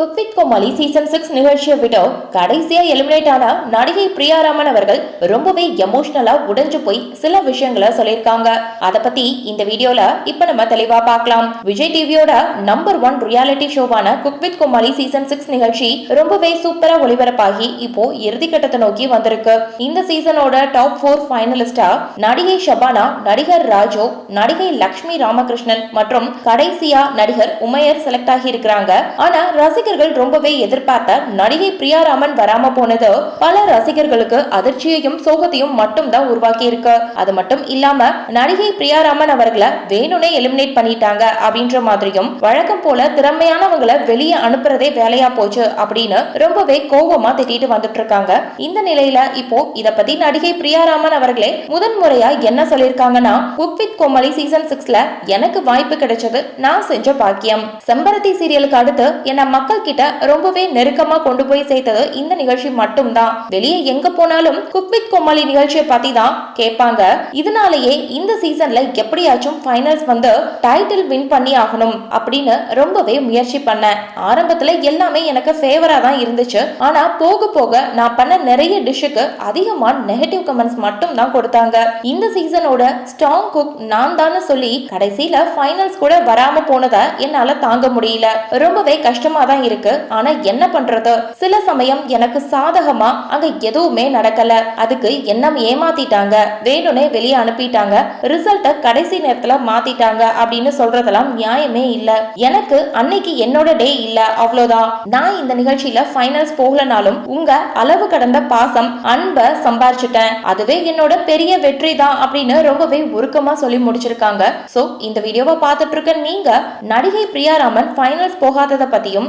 Cook with Comali season six நிகழ்ச்சியை விட கடைசியா எலிமினேட் ஆன நடிகை பிரியாராமன் அவர்கள் ரொம்பவே எமோஷனலா உடைஞ்சு போய் சில விஷயங்களை சொல்லியிருக்காங்க. அத பத்தி இந்த வீடியோல இப்ப நம்ம தெளிவா பார்க்கலாம். விஜய் டிவியோட number one reality ஷோவான cook with Comali season six நிகழ்ச்சி ரொம்பவே சூப்பரா ஒளிபரப்பாகி இப்போ இறுதி கட்டத்தை நோக்கி வந்திருக்கு. இந்த சீசனோட டாப் ஃபோர் ஃபைனலிஸ்டா நடிகை ஷபானா நடிகர் ராஜோ நடிகை லக்ஷ்மி ராமகிருஷ்ணன் மற்றும் கடைசியா நடிகர் உமையர் செலக்ட் ஆகி இருக்கிறாங்க. ஆனா ரசிகர்கள் ரொம்பவே எதிர்பார்த்த நடிகை பிரியாராமன் வராம போனது பல ரசிகர்களுக்கு அதிர்ச்சியையும் சோகத்தையும் மட்டும் தான் உருவாக்கி இருக்கு அது மட்டும் இல்லாம நடிகை பிரியாராமன் அவர்களை வேணும்னே எலிமினேட் பண்ணிட்டாங்க அப்படின்ற மாதிரியும் வழக்கம் போல திறமையானவங்களை வெளியே அனுப்புறதே வேலையா போச்சு அப்படின்னு ரொம்பவே கோபமா திட்டிட்டு வந்துட்டு இருக்காங்க. இந்த நிலையில இப்போ இத பத்தி நடிகை பிரியாராமன் அவர்களே முதன் முறையா என்ன சொல்லிருக்காங்கன்னா குக் வித் கோமலி சீசன் சிக்ஸ்ல எனக்கு வாய்ப்பு கிடைச்சது நான் செஞ்ச பாக்கியம். செம்பருத்தி சீரியலுக்கு அடுத்து என்ன மக்கள் கிட்ட ரொம்பவே நெருக்கமா கொண்டு போய் சேர்த்தது இந்த நிகழ்ச்சி மட்டும்தான். வெளியே எங்க போனாலும் குக் வித் கோமாளி நிகழ்ச்சியை பத்தி தான் கேட்பாங்க. இதனாலேயே இந்த சீசன்ல எப்படியாச்சும் ஃபைனல்ஸ் வந்து டைட்டில் வின் பண்ணி ஆகணும் அப்படின்னு ரொம்பவே முயற்சி பண்ணேன். ஆரம்பத்துல எல்லாமே எனக்கு ஃபேவரா தான் இருந்துச்சு. ஆனா போக போக நான் பண்ண நிறைய டிஷ்ஷுக்கு அதிகமா நெகட்டிவ் கமெண்ட்ஸ் மட்டும் தான் கொடுத்தாங்க. இந்த சீசனோட ஸ்ட்ராங் குக் நான் தான் சொல்லி கடைசியில ஃபைனல்ஸ் கூட வராம போனதை என்னால தாங்க முடியல. ரொம்பவே கஷ்டமா தான் இருக்கு. ஆனா என்ன பண்றது? சில சமயம் எனக்கு சாதகமா அங்க எதுவுமே நடக்கல. அதுக்கு என்ன ஏமாத்திட்டாங்க. வேணும்னே வெளியே அனுப்பிட்டாங்க. ரிசல்ட்ட கடைசி நேரத்துல மாத்திட்டாங்க அப்படின்னு சொல்றதெல்லாம் நியாயமே இல்ல. எனக்கு அன்னைக்கு என்னோட டே இல்ல. அவ்வளவுதான். நான் இந்த நிகழ்ச்சியில ஃபைனல்ஸ் போகலனாலும் உங்க அளவு கடந்த பாசம் அன்பை சம்பாரிச்சுட்டேன். அதுவே என்னோட பெரிய வெற்றி தான் அப்படின்னு ரொம்பவே உருக்கமா சொல்லி முடிச்சிருக்காங்க. சோ இந்த வீடியோவை பார்த்துட்டு இருக்க நீங்க நடிகை பிரியாராமன் ஃபைனல்ஸ் போகாததை பத்தியும்